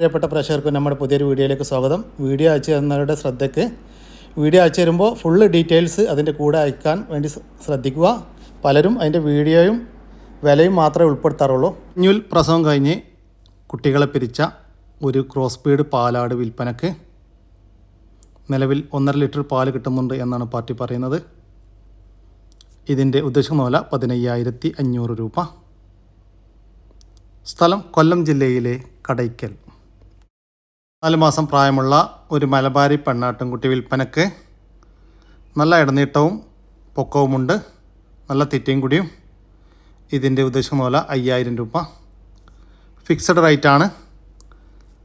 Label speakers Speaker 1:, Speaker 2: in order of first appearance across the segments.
Speaker 1: പ്രിയപ്പെട്ട പ്രേക്ഷകർക്ക് നമ്മുടെ പുതിയൊരു വീഡിയോയിലേക്ക് സ്വാഗതം. വീഡിയോ അയച്ചു തന്നവരുടെ ശ്രദ്ധയ്ക്ക്. വീഡിയോ അയച്ചു തരുമ്പോൾ ഫുള്ള് ഡീറ്റെയിൽസ് അതിന്റെ കൂടെ അയക്കാൻ വേണ്ടി ശ്രദ്ധിക്കുക. പലരും അതിന്റെ വീഡിയോയും വിലയും മാത്രമേ ഉൾപ്പെടുത്താറുള്ളൂ. കുഞ്ഞുൽ പ്രസവം കഴിഞ്ഞ് കുട്ടികളെ പിരിച്ച ഒരു ക്രോസ് ബീഡ് പാലാട് വിൽപ്പനക്ക് നിലവിൽ ഒന്നര ലിറ്റർ പാൽ കിട്ടുന്നുണ്ട് എന്നാണ് പാർട്ടി പറയുന്നത്. ഇതിന്റെ ഉദ്ദേശിക്കുന്ന വില പതിനയ്യായിരത്തി അഞ്ഞൂറ് രൂപ. സ്ഥലം കൊല്ലം ജില്ലയിലെ കടയ്ക്കൽ. നാല് മാസം പ്രായമുള്ള ഒരു മലബാരി പെണ്ണാട്ടുംകുട്ടി വിൽപ്പനക്ക് നല്ല ഇടനീട്ടവും പൊക്കവുമുണ്ട്. നല്ല തിറ്റയും കൂടിയും. ഇതിന്റെ ഉദ്ദേശിക്കുന്ന മൂല അയ്യായിരം രൂപ. ഫിക്സഡ് റേറ്റാണ്.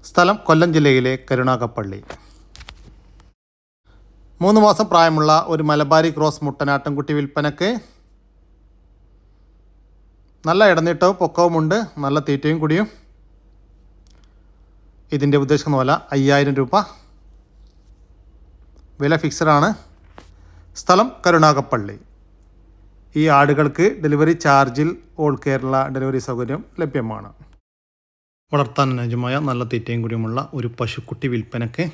Speaker 1: സ്ഥലം കൊല്ലം ജില്ലയിലെ കരുണാകപ്പള്ളി മൂന്ന് മാസം പ്രായമുള്ള ഒരു മലബാരി ക്രോസ് മുട്ടനാട്ടുംകുട്ടി വിൽപ്പനക്ക് നല്ല ഇടനീട്ടവും പൊക്കവുമുണ്ട്. നല്ല തീറ്റയും കൂടിയും. ഇതിന്റെ ഉദ്ദേശിക്കുന്ന വില അയ്യായിരം രൂപ. വില ഫിക്സഡാണ് സ്ഥലം കരുണാകപ്പള്ളി ഈ ആടുകൾക്ക് ഡെലിവറി ചാർജിൽ ഓൾ കേരള ഡെലിവറി സൗകര്യം ലഭ്യമാണ്. വളർത്താൻ അനുജമായ നല്ല തീറ്റയും കൂടിയുമുള്ള ഒരു പശുക്കുട്ടി വിൽപ്പനയ്ക്ക്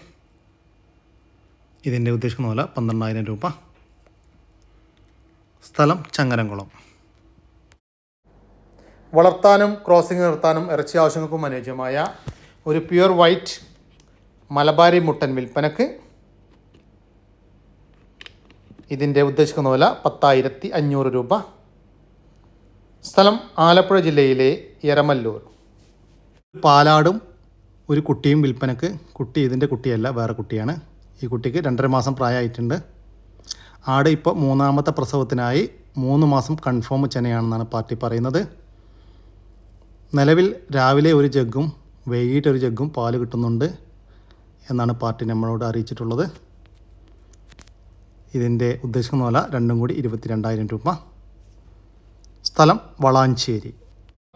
Speaker 1: ഇതിന്റെ ഉദ്ദേശിക്കുന്ന പോലെ പന്ത്രണ്ടായിരം രൂപ. സ്ഥലം ചങ്ങരംകുളം. വളർത്താനും ക്രോസിംഗ് നിർത്താനും ഇറച്ചി ആവശ്യങ്ങൾക്കും അനുയോജ്യമായ ഒരു പ്യുവർ വൈറ്റ് മലബാരി മുട്ടൻ വിൽപ്പനക്ക്. ഇതിന്റെ ഉദ്ദേശിക്കുന്ന വില പത്തായിരത്തി അഞ്ഞൂറ് രൂപ. സ്ഥലം ആലപ്പുഴ ജില്ലയിലെ എരമല്ലൂർ. പാലാടും ഒരു കുട്ടിയും വിൽപ്പനക്ക്. കുട്ടി ഇതിന്റെ കുട്ടിയല്ല വേറെ കുട്ടിയാണ്. ഈ കുട്ടിക്ക് രണ്ടര മാസം പ്രായമായിട്ടുണ്ട്. ആട് ഇപ്പോൾ മൂന്നാമത്തെ പ്രസവത്തിനായി മൂന്ന് മാസം കൺഫേം ചെനയാണെന്നാണ് പാർട്ടി പറയുന്നത്. നിലവിൽ രാവിലെ ഒരു ജഗ്ഗും വൈകിട്ട് ഒരു ജഗ്ഗും പാൽ കിട്ടുന്നുണ്ട് എന്നാണ് പാർട്ടി നമ്മളോട് അറിയിച്ചിട്ടുള്ളത്. ഇതിന്റെ ഉദ്ദേശിക്കുന്ന വില രണ്ടും കൂടി ഇരുപത്തിരണ്ടായിരം രൂപ. സ്ഥലം വളാഞ്ചേരി.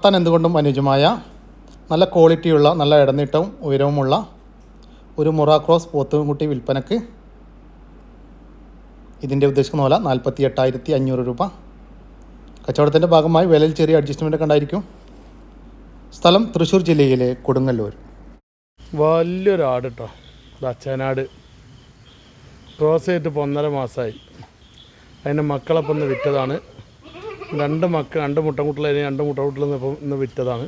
Speaker 1: താൻ എന്തുകൊണ്ടും അനുയോജ്യമായ നല്ല ക്വാളിറ്റിയുള്ള നല്ല ഇടനീട്ടവും ഉയരവുമുള്ള ഒരു മുറ ക്രോസ് പോത്തുകുട്ടി വിൽപ്പനക്ക് ഇതിന്റെ ഉദ്ദേശിക്കുന്ന വില നാൽപ്പത്തി എട്ടായിരത്തി അഞ്ഞൂറ് രൂപ. കച്ചവടത്തിന്റെ ഭാഗമായി വിലയിൽ ചെറിയ അഡ്ജസ്റ്റ്മെന്റ് ഉണ്ടായിരിക്കും. സ്ഥലം തൃശ്ശൂർ ജില്ലയിലെ കൊടുങ്ങല്ലൂർ.
Speaker 2: വലിയൊരു ആട് കേട്ടോ അച്ഛനാട് ക്രോസ് ചെയ്തിട്ട് ഇപ്പോൾ ഒന്നര മാസമായി അതിന്റെ മക്കളപ്പം ഇന്ന് വിറ്റതാണ്. രണ്ട് മക്ക രണ്ട് മുട്ടക്കുട്ടിൽ രണ്ട് മുട്ടക്കുട്ടിൽ നിന്ന് ഇപ്പം ഇന്ന് വിറ്റതാണ്.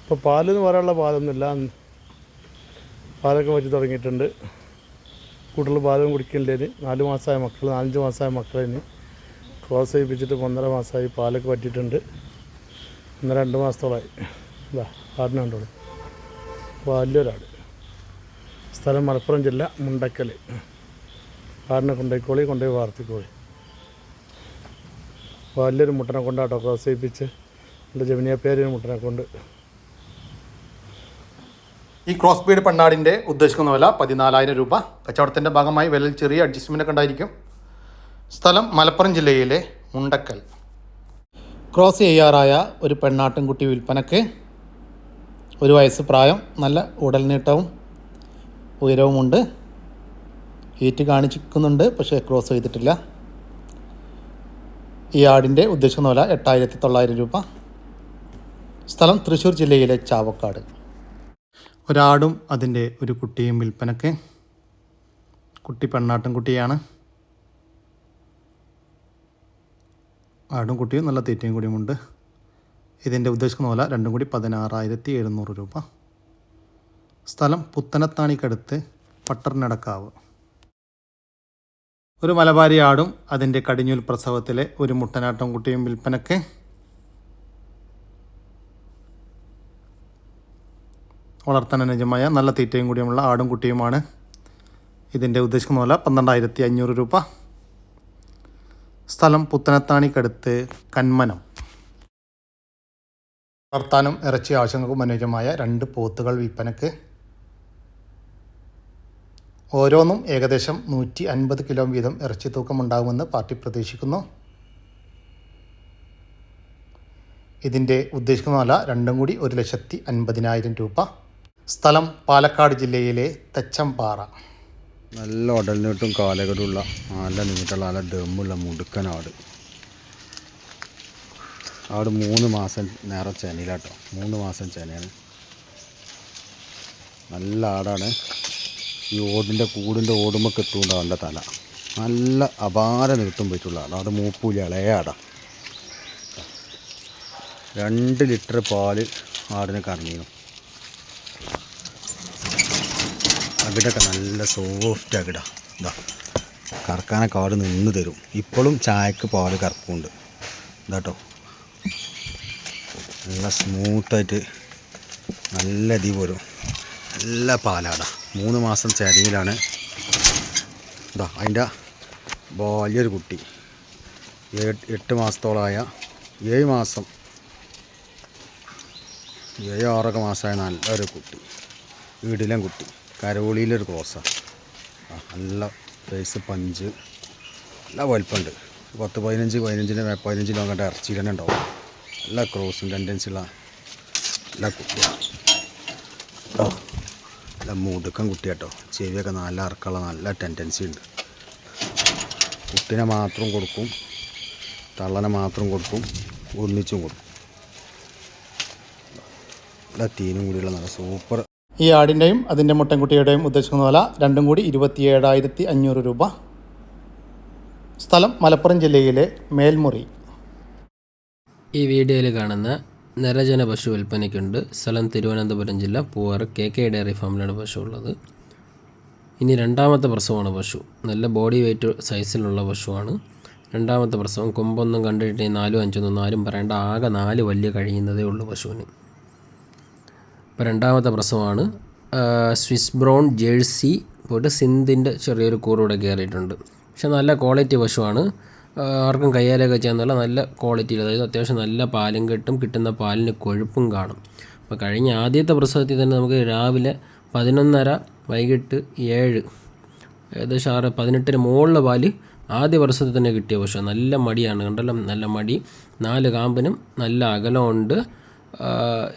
Speaker 2: ഇപ്പോൾ പാലെന്ന് പറയാനുള്ള പാലൊന്നുമില്ല. പാലൊക്കെ വെച്ച് തുടങ്ങിയിട്ടുണ്ട്. കൂട്ടിൽ പാലും കുടിക്കില്ലേന് നാല് മാസമായ മക്കൾ നാലഞ്ച് മാസമായ മക്കളതിന് ക്രോസ് ചെയ്യിപ്പിച്ചിട്ട് ഒന്നര മാസമായി പാലൊക്കെ പറ്റിയിട്ടുണ്ട് ഇന്ന് രണ്ട് മാസത്തോളമായി ഇതാ ആടിനെ കണ്ടോളൂ. വലിയൊരാട്. സ്ഥലം മലപ്പുറം ജില്ല മുണ്ടക്കൽ ആടിനെ കൊണ്ടുപോയിക്കോളി കൊണ്ടുപോയി വാർത്തിക്കോളി. വലിയൊരു മുട്ടനെ കൊണ്ടാട്ടോ ചെയ്യിപ്പിച്ച് എന്റെ ജമിനിയ പേരിന് മുട്ടനെ കൊണ്ട്.
Speaker 1: ഈ ക്രോസ് ബീഡ് പെണ്ണാടിന്റെ ഉദ്ദേശിക്കുന്ന വില പതിനാലായിരം രൂപ. കച്ചവടത്തിന്റെ ഭാഗമായി വിലയിൽ ചെറിയ അഡ്ജസ്റ്റ്മെന്റ് ഒക്കെ ഉണ്ടായിരിക്കും. സ്ഥലം മലപ്പുറം ജില്ലയിലെ മുണ്ടക്കൽ. ക്രോസ് ചെയ്യാറായ ഒരു പെണ്ണാട്ടിൻകുട്ടി വിൽപ്പനക്ക് ഒരു വയസ്സ് പ്രായം നല്ല ഉടൽ നീട്ടവും ഉയരവുമുണ്ട്. ഹീറ്റ് കാണിച്ചിരിക്കുന്നുണ്ട് പക്ഷേ ക്രോസ് ചെയ്തിട്ടില്ല. ഈ ആടിന്റെ ഉദ്ദേശം വില എട്ടായിരത്തി തൊള്ളായിരം രൂപ. സ്ഥലം തൃശ്ശൂർ ജില്ലയിലെ ചാവക്കാട്. ഒരാടും അതിന്റെ ഒരു കുട്ടിയും വിൽപ്പനക്ക്. കുട്ടി പെണ്ണാട്ടും കുട്ടിയാണ് ആടും കുട്ടിയും നല്ല തീറ്റയും കൂടിയുമുണ്ട് ഇതിന്റെ ഉദ്ദേശിക്കുന്ന പോലെ രണ്ടും കൂടി പതിനാറായിരത്തി എഴുന്നൂറ് രൂപ. സ്ഥലം പുത്തനത്താണിക്കടുത്ത് പട്ടർനടക്കാവ്. ഒരു മലബാരി ആടും അതിന്റെ കടിഞ്ഞൂൽ പ്രസവത്തിലെ ഒരു മുട്ടനാട്ടം കുട്ടിയും വിൽപ്പനക്ക് വളർത്താൻ അനുയോജ്യമായ നല്ല തീറ്റയും കൂടിയുമുള്ള ആടും കുട്ടിയുമാണ്. ഇതിന്റെ ഉദ്ദേശിക്കുന്ന പോലെ പന്ത്രണ്ടായിരത്തി അഞ്ഞൂറ് രൂപ. സ്ഥലം പുത്തനത്താണിക്കടുത്ത് കന്മനം. വർത്താനം ഇറച്ചി ആവശ്യങ്ങൾക്കും അനുയോജ്യമായ രണ്ട് പോത്തുകൾ വിൽപ്പനക്ക്. ഓരോന്നും ഏകദേശം നൂറ്റി അൻപത് കിലോ വീതം ഇറച്ചി തൂക്കമുണ്ടാകുമെന്ന് പാർട്ടി പ്രതീക്ഷിക്കുന്നു. ഇതിന്റെ ഉദ്ദേശിക്കുന്ന വില രണ്ടും കൂടി ഒരു ലക്ഷത്തി അൻപതിനായിരം രൂപ. സ്ഥലം പാലക്കാട് ജില്ലയിലെ തെച്ചമ്പാറ
Speaker 3: നല്ല ഉടലിനിട്ടും കാലകടുള്ള നല്ല നീട്ടുള്ള നല്ല ദമ്മുള്ള മുടുക്കൻ ആട് ആട് മൂന്ന് മാസം നേരം ചെനയിലാട്ടോ. മൂന്ന് മാസം ചെനയാണ്. നല്ല ആടാണ്. ഈ ഓടിന്റെ കൂടിന്റെ ഓടുമ്പോൾ എത്തുകൊണ്ട് അവന്റെ തല. നല്ല അപാര നീട്ടും പോയിട്ടുള്ള ആടാണ് അത് മൂപ്പൂല ഇളയ ആടാണ് രണ്ട് ലിറ്റർ പാൽ ആടിന് കറങ്ങിയിരുന്നു അകിടൊക്കെ നല്ല സോഫ്റ്റ് അകിട ഇതാ കറക്കാനൊക്കെ അവിടെ നിന്ന് തരും. ഇപ്പോഴും ചായക്ക് പാൽ കറക്കുമുണ്ട് ഇതാട്ടോ നല്ല സ്മൂത്തായിട്ട് നല്ല ഇതി പോരും. നല്ല പാലാട മൂന്ന് മാസം ചരിയിലാണ് ഇതാ അതിന്റെ വലിയൊരു കുട്ടി. എട്ട് മാസത്തോളമായ ഏഴ് മാസം. ഏഴ് ആറൊക്കെ മാസമായ നല്ലൊരു കുട്ടി. വീടിലും കുട്ടി. കരോളിയിലൊരു ക്രോസാണ് നല്ല ഫേസ് പഞ്ച്. നല്ല വലുപ്പമുണ്ട്. പത്ത് പതിനഞ്ച് പതിനഞ്ചിന് പതിനഞ്ച് പതിനഞ്ചിലോ കണ്ട ഇറച്ചി തന്നെ ഉണ്ടാവും. നല്ല ക്രോസും ടെൻഡൻസി ഉള്ള നല്ല കേട്ടോ നല്ല മുടുക്കം കുട്ടി കേട്ടോ ചെവിയൊക്കെ നല്ല ഇറക്കമുള്ള നല്ല ടെൻഡൻസി ഉണ്ട്. കുട്ടിനെ മാത്രം കൊടുക്കും തള്ളനെ മാത്രം കൊടുക്കും ഒന്നിച്ചും കൊടുക്കും. നല്ല തീനും കൂടിയുള്ള നല്ല സൂപ്പർ
Speaker 1: ഈ ആടിന്റെയും അതിന്റെ മുട്ടൻകുട്ടിയുടെയും ഉദ്ദേശിക്കുന്ന വില രണ്ടും കൂടി ഇരുപത്തിയേഴായിരത്തി അഞ്ഞൂറ് രൂപ. സ്ഥലം മലപ്പുറം ജില്ലയിലെ മേൽമുറി.
Speaker 4: ഈ വീഡിയോയിൽ കാണുന്ന നിരജന പശു വിൽപ്പനയ്ക്കുണ്ട്. സ്ഥലം തിരുവനന്തപുരം ജില്ല. പൂവാറ് കെ കെ ഡയറി ഫാമിലാണ് പശു ഉള്ളത്. ഇനി രണ്ടാമത്തെ പ്രസവമാണ് പശു. നല്ല ബോഡി വെയ്റ്റ് സൈസിലുള്ള പശുവാണ്. രണ്ടാമത്തെ പ്രസവം കൊമ്പൊന്നും കണ്ടിട്ട് നാലും അഞ്ചൊന്നും ആരും പറയേണ്ട. ആകെ നാല് വലിയ കഴിയുന്നതേ ഉള്ളൂ പശുവിന്. ഇപ്പോൾ രണ്ടാമത്തെ പ്രസവമാണ്. സ്വിസ് ബ്രൗൺ ജേഴ്സി പോയിട്ട് സിന്ധിന്റെ ചെറിയൊരു കൂറൂടെ കയറിയിട്ടുണ്ട്. പക്ഷെ നല്ല ക്വാളിറ്റി പശുവാണ്. ആർക്കും കയ്യാലൊക്കെ ചെയ്യാന്നുള്ള നല്ല ക്വാളിറ്റി അതായത് അത്യാവശ്യം നല്ല പാലും കെട്ടും കിട്ടുന്ന പാലിന് കൊഴുപ്പും കാണും. അപ്പോൾ കഴിഞ്ഞ ആദ്യത്തെ പ്രസവത്തിൽ തന്നെ നമുക്ക് രാവിലെ പതിനൊന്നര വൈകിട്ട് ഏഴ് ഏകദേശം ആറ് പതിനെട്ടിന് മുകളിലെ പാൽ ആദ്യ വർഷത്തിൽ തന്നെ കിട്ടിയ പശു നല്ല മടിയാണ്. കണ്ടല്ലോ? നല്ല മടി. നാല് കാമ്പിനും നല്ല അകലമുണ്ട്.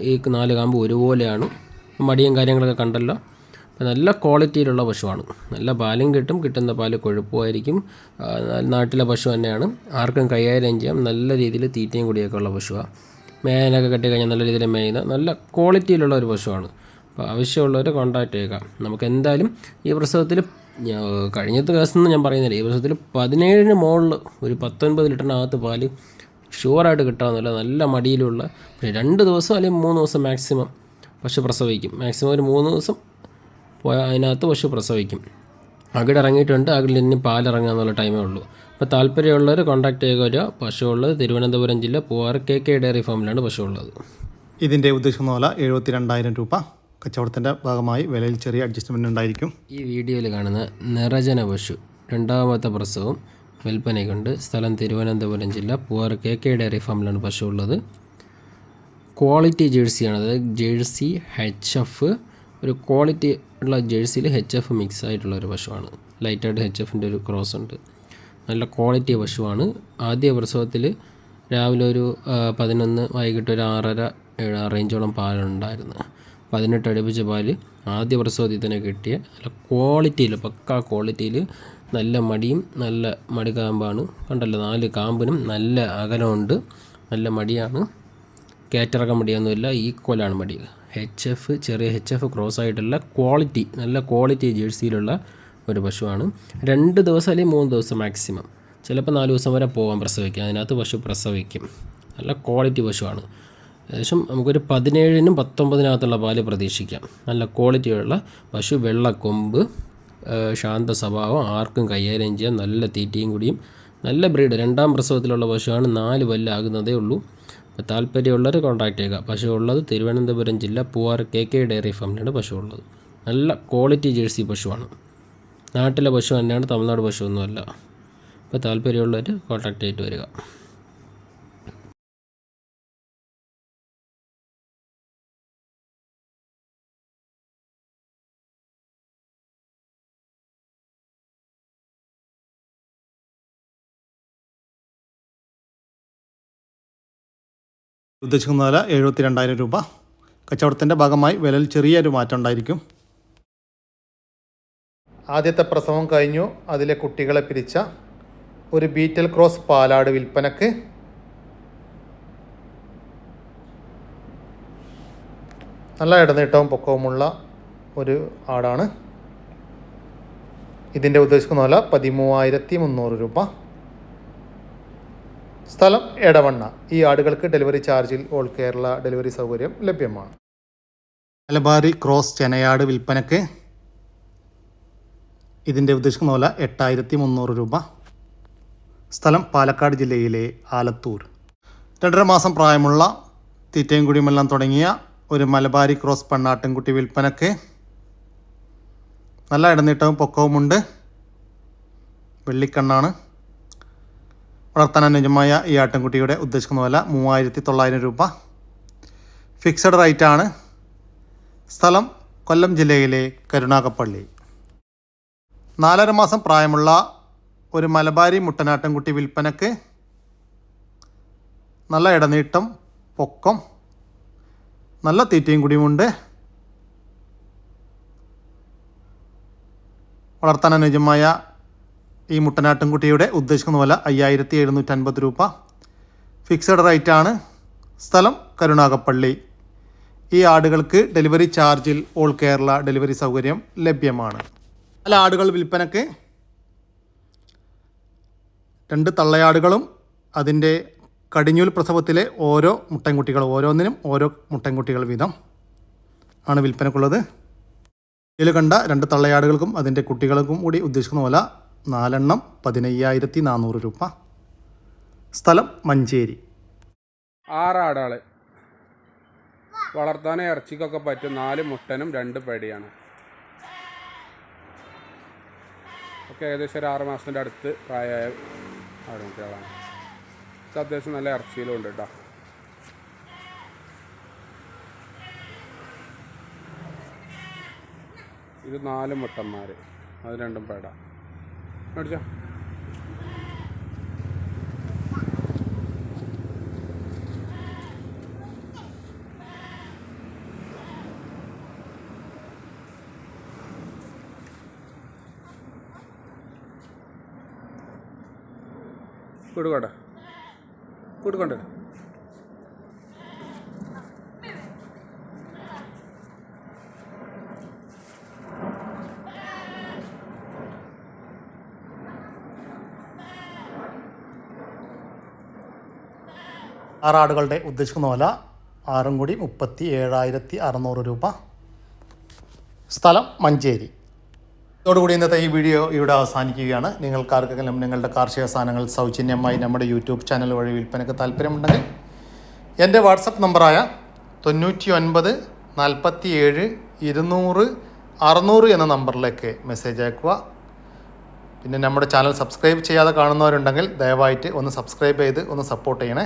Speaker 4: ഈ നാല് കാമ്പ് ഒരുപോലെയാണ്. മടിയും കാര്യങ്ങളൊക്കെ കണ്ടല്ലോ. അപ്പോൾ നല്ല ക്വാളിറ്റിയിലുള്ള പശുവാണ്. നല്ല പാലും കിട്ടും. കിട്ടുന്ന പാൽ കൊഴുപ്പുമായിരിക്കും. നാട്ടിലെ പശു തന്നെയാണ്. ആർക്കും കൈകാര്യം ചെയ്യാം. നല്ല രീതിയിൽ തീറ്റയും കൂടിയൊക്കെ ഉള്ള പശുവാണ് മേനൊക്കെ കെട്ടി കഴിഞ്ഞാൽ നല്ല രീതിയിൽ മേയുന്ന നല്ല ക്വാളിറ്റിയിലുള്ള ഒരു പശുവാണ്. അപ്പോൾ ആവശ്യമുള്ളവർ കോൺടാക്റ്റ് ചെയ്യുക. നമുക്ക് എന്തായാലും ഈ പ്രസവത്തിൽ കഴിഞ്ഞത്തെ കേസെന്ന് ഞാൻ പറയുന്നില്ല. ഈ പ്രസവത്തിൽ പതിനേഴിന് മുകളിൽ ഒരു പത്തൊൻപത് ലിറ്ററിനകത്ത് പാൽ ഷുവറായിട്ട് കിട്ടാവുന്നില്ല. നല്ല മടിയിലുള്ള പിന്നെ രണ്ട് ദിവസം അല്ലെങ്കിൽ മൂന്ന് ദിവസം മാക്സിമം പശു പ്രസവിക്കും. മാക്സിമം ഒരു മൂന്ന് ദിവസം പോയാൽ അതിനകത്ത് പശു പ്രസവിക്കും. അകിട് ഇറങ്ങിയിട്ടുണ്ട്. അകിടിൽ ഇനി പാലിറങ്ങാന്നുള്ള ടൈമേ ഉള്ളൂ അപ്പോൾ താല്പര്യമുള്ളവർ കോൺടാക്ട് ചെയ്യുക വരിക. പശു ഉള്ളത് തിരുവനന്തപുരം ജില്ല പൂവാർ കെ കെ ഡയറി ഫാമിലാണ് പശു ഉള്ളത്.
Speaker 1: ഇതിന്റെ ഉദ്ദേശം എന്ന് പറഞ്ഞാൽ എഴുപത്തി രണ്ടായിരം രൂപ കച്ചവടത്തിന്റെ ഭാഗമായി വിലയിൽ ചെറിയ അഡ്ജസ്റ്റ്മെന്റ് ഉണ്ടായിരിക്കും.
Speaker 4: ഈ വീഡിയോയിൽ കാണുന്ന നിറജന പശു രണ്ടാമത്തെ പ്രസവം വിൽപ്പനയ്ക്കുണ്ട്. സ്ഥലം തിരുവനന്തപുരം ജില്ല. പൂവാർ കെ കെ ഡയറി ഫാമിലാണ് പശു ഉള്ളത് ക്വാളിറ്റി ജേഴ്സിയാണ് അതായത് ജേഴ്സി എച്ച് എഫ് ഒരു ക്വാളിറ്റി ഉള്ള ജേഴ്സിയിൽ എച്ച് എഫ് മിക്സ് ആയിട്ടുള്ള ഒരു പശുവാണ്. ലൈറ്റായിട്ട് എച്ച് എഫിന്റെ ഒരു ക്രോസ് ഉണ്ട്. നല്ല ക്വാളിറ്റി പശുവാണ്. ആദ്യ പ്രസവത്തിൽ രാവിലെ ഒരു പതിനൊന്ന് വൈകിട്ട് ഒരു ആറര ഏഴ് റേഞ്ചോളം പാലുണ്ടായിരുന്നു പതിനെട്ട് അടുപ്പിച്ച പാൽ ആദ്യ പ്രസവത്തിൽ തന്നെ കിട്ടിയ. നല്ല ക്വാളിറ്റിയിൽ പക്കാ ക്വാളിറ്റിയിൽ നല്ല മടിയും നല്ല മടി കാമ്പാണ് കണ്ടല്ലോ നാല് കാമ്പിനും നല്ല അകലമുണ്ട്. നല്ല മടിയാണ്. കേറ്ററക മടിയൊന്നുമില്ല. ഈക്വലാണ് മടി. എച്ച് എഫ് ചെറിയ എച്ച് എഫ് ക്രോസ് ആയിട്ടുള്ള ക്വാളിറ്റി നല്ല ക്വാളിറ്റി ജേഴ്സിയിലുള്ള ഒരു പശുവാണ്. രണ്ട് ദിവസം അല്ലെങ്കിൽ മൂന്ന് ദിവസം മാക്സിമം ചിലപ്പോൾ നാല് ദിവസം വരെ പോകാൻ പ്രസവിക്കും. അതിനകത്ത് പശു പ്രസവിക്കും. നല്ല ക്വാളിറ്റി പശുവാണ്. ഏകദേശം നമുക്കൊരു പതിനേഴിനും പത്തൊമ്പതിനകത്തുള്ള പാൽ പ്രതീക്ഷിക്കാം. നല്ല ക്വാളിറ്റിയുള്ള പശു വെള്ളക്കൊമ്പ് ശാന്ത സ്വഭാവം ആർക്കും കൈകാര്യം ചെയ്യാം നല്ല തീറ്റയും കൂടിയും നല്ല ബ്രീഡ് രണ്ടാം പ്രസവത്തിലുള്ള പശുവാണ് നാല് പല്ലാകുന്നതേ ഉള്ളൂ. അപ്പോൾ താല്പര്യമുള്ളവർ കോൺടാക്ട് ചെയ്യുക. പശു ഉള്ളത് തിരുവനന്തപുരം ജില്ല പൂവാർ കെ കെ ഡയറി ഫാമിലാണ് പശു ഉള്ളത്. നല്ല ക്വാളിറ്റി ജേഴ്സി പശുവാണ്. നാട്ടിലെ പശു തന്നെയാണ് തമിഴ്നാട് പശു ഒന്നുമല്ല. അപ്പോൾ താല്പര്യമുള്ളവർ കോൺടാക്ട് ചെയ്തിട്ട് വരിക.
Speaker 1: ഉദ്ദേശിക്കുന്ന വില എഴുപത്തി രണ്ടായിരം രൂപ. കച്ചവടത്തിന്റെ ഭാഗമായി വിലയിൽ ചെറിയൊരു മാറ്റം ഉണ്ടായിരിക്കും. ആദ്യത്തെ പ്രസവം കഴിഞ്ഞു. അതിലെ കുട്ടികളെ പിരിച്ച ഒരു ബീറ്റൽ ക്രോസ് പാലാട് വിൽപ്പനക്ക്. നല്ല ഇടനീട്ടവും പൊക്കവുമുള്ള ഒരു ആടാണ്. ഇതിന്റെ ഉദ്ദേശിക്കുന്ന വില പതിമൂവായിരത്തി മുന്നൂറ് രൂപ. സ്ഥലം എടവണ്ണ. ഈ ആടുകൾക്ക് ഡെലിവറി ചാർജിൽ ഓൾ കേരള ഡെലിവറി സൗകര്യം ലഭ്യമാണ്. മലബാറി ക്രോസ് ചെനയാട് വിൽപ്പനക്ക് ഇതിന്റെ ഉദ്ദേശിക്കുന്ന പോലെ എട്ടായിരത്തി മുന്നൂറ് രൂപ. സ്ഥലം പാലക്കാട് ജില്ലയിലെ ആലത്തൂർ. രണ്ടര മാസം പ്രായമുള്ള തീറ്റയും കുടിയുമെല്ലാം തുടങ്ങിയ ഒരു മലബാരി ക്രോസ് പെണ്ണാട്ടിൻകുട്ടി വിൽപ്പനക്ക് നല്ല ഇടനീട്ടവും പൊക്കവുമുണ്ട്. വെള്ളിക്കണ്ണാണ്. വളർത്താൻ അനുയോജ്യമായ ഈ ആട്ടിൻകുട്ടിയുടെ ഉദ്ദേശിക്കുന്ന വില മൂവായിരത്തി തൊള്ളായിരം രൂപ ഫിക്സഡ് റേറ്റാണ് സ്ഥലം കൊല്ലം ജില്ലയിലെ കരുണാകപ്പള്ളി നാലര മാസം പ്രായമുള്ള ഒരു മലബാരി മുട്ടനാട്ടിൻകുട്ടി വിൽപ്പനക്ക് നല്ല ഇടനീട്ടം പൊക്കം നല്ല തീറ്റയും കൂടിയുമുണ്ട് വളർത്താൻ അനുയോജ്യമായ ഈ മുട്ടനാട്ടിൻകുട്ടിയുടെ ഉദ്ദേശിക്കുന്ന വില അയ്യായിരത്തി എഴുന്നൂറ്റി അൻപത് രൂപ ഫിക്സഡ് റേറ്റാണ് സ്ഥലം കരുണാകപ്പള്ളി ഈ ആടുകൾക്ക് ഡെലിവറി ചാർജിൽ ഓൾ കേരള ഡെലിവറി സൗകര്യം ലഭ്യമാണ്. പല ആടുകൾ വിൽപ്പനക്ക് രണ്ട് തള്ളയാടുകളും അതിന്റെ കടിഞ്ഞൂൽ പ്രസവത്തിലെ ഓരോ മുട്ടൻകുട്ടികൾ ഓരോന്നിനും ഓരോ മുട്ടൻകുട്ടികൾ വീതം ആണ് വിൽപ്പനക്കുള്ളത്. ഇതിൽ കണ്ട രണ്ട് തള്ളയാടുകൾക്കും അതിന്റെ കുട്ടികൾക്കും കൂടി ഉദ്ദേശിക്കുന്ന പോലെ നാലെണ്ണം പതിനയ്യായിരത്തി നാനൂറ് രൂപ. സ്ഥലം മഞ്ചേരി.
Speaker 5: ആറാടാൾ. വളർത്താൻ ഇറച്ചിക്കൊക്കെ പറ്റും. നാല് മുട്ടനും രണ്ട് പേടിയാണ്. ഒക്കെ ഏകദേശം ഒരു ആറ് മാസത്തിന്റെ അടുത്ത് പ്രായമായ ആടുകുട്ടികളാണ് അത്യാവശ്യം നല്ല ഇറച്ചിയിലും ഉണ്ട് കേട്ടോ. ഇത് നാല് മുട്ടന്മാർ അത് രണ്ടും പേട. മേടിച്ചോ കൊടുക്കട്ടെ. കൊടുക്കണ്ടേ
Speaker 1: ആറാടുകളുടെ ഉദ്ദേശിക്കുന്ന വില ആറും കൂടി മുപ്പത്തി ഏഴായിരത്തി അറുന്നൂറ് രൂപ. സ്ഥലം മഞ്ചേരി. ഇതോടുകൂടി ഇന്നത്തെ ഈ വീഡിയോ ഇവിടെ അവസാനിക്കുകയാണ്. നിങ്ങൾക്കാർക്കെങ്കിലും നിങ്ങളുടെ കാർഷിക സാധനങ്ങൾ സൗജന്യമായി നമ്മുടെ യൂട്യൂബ് ചാനൽ വഴി വിൽപ്പനയ്ക്ക് താല്പര്യമുണ്ടെങ്കിൽ എന്റെ വാട്സപ്പ് നമ്പറായ തൊണ്ണൂറ്റി ഒൻപത് നാൽപ്പത്തി ഏഴ് ഇരുന്നൂറ് അറുന്നൂറ് എന്ന നമ്പറിലേക്ക് മെസ്സേജ് അയക്കുക. പിന്നെ നമ്മുടെ ചാനൽ സബ്സ്ക്രൈബ് ചെയ്യാതെ കാണുന്നവരുണ്ടെങ്കിൽ ദയവായിട്ട് ഒന്ന് സബ്സ്ക്രൈബ് ചെയ്ത് ഒന്ന് സപ്പോർട്ട് ചെയ്യണേ.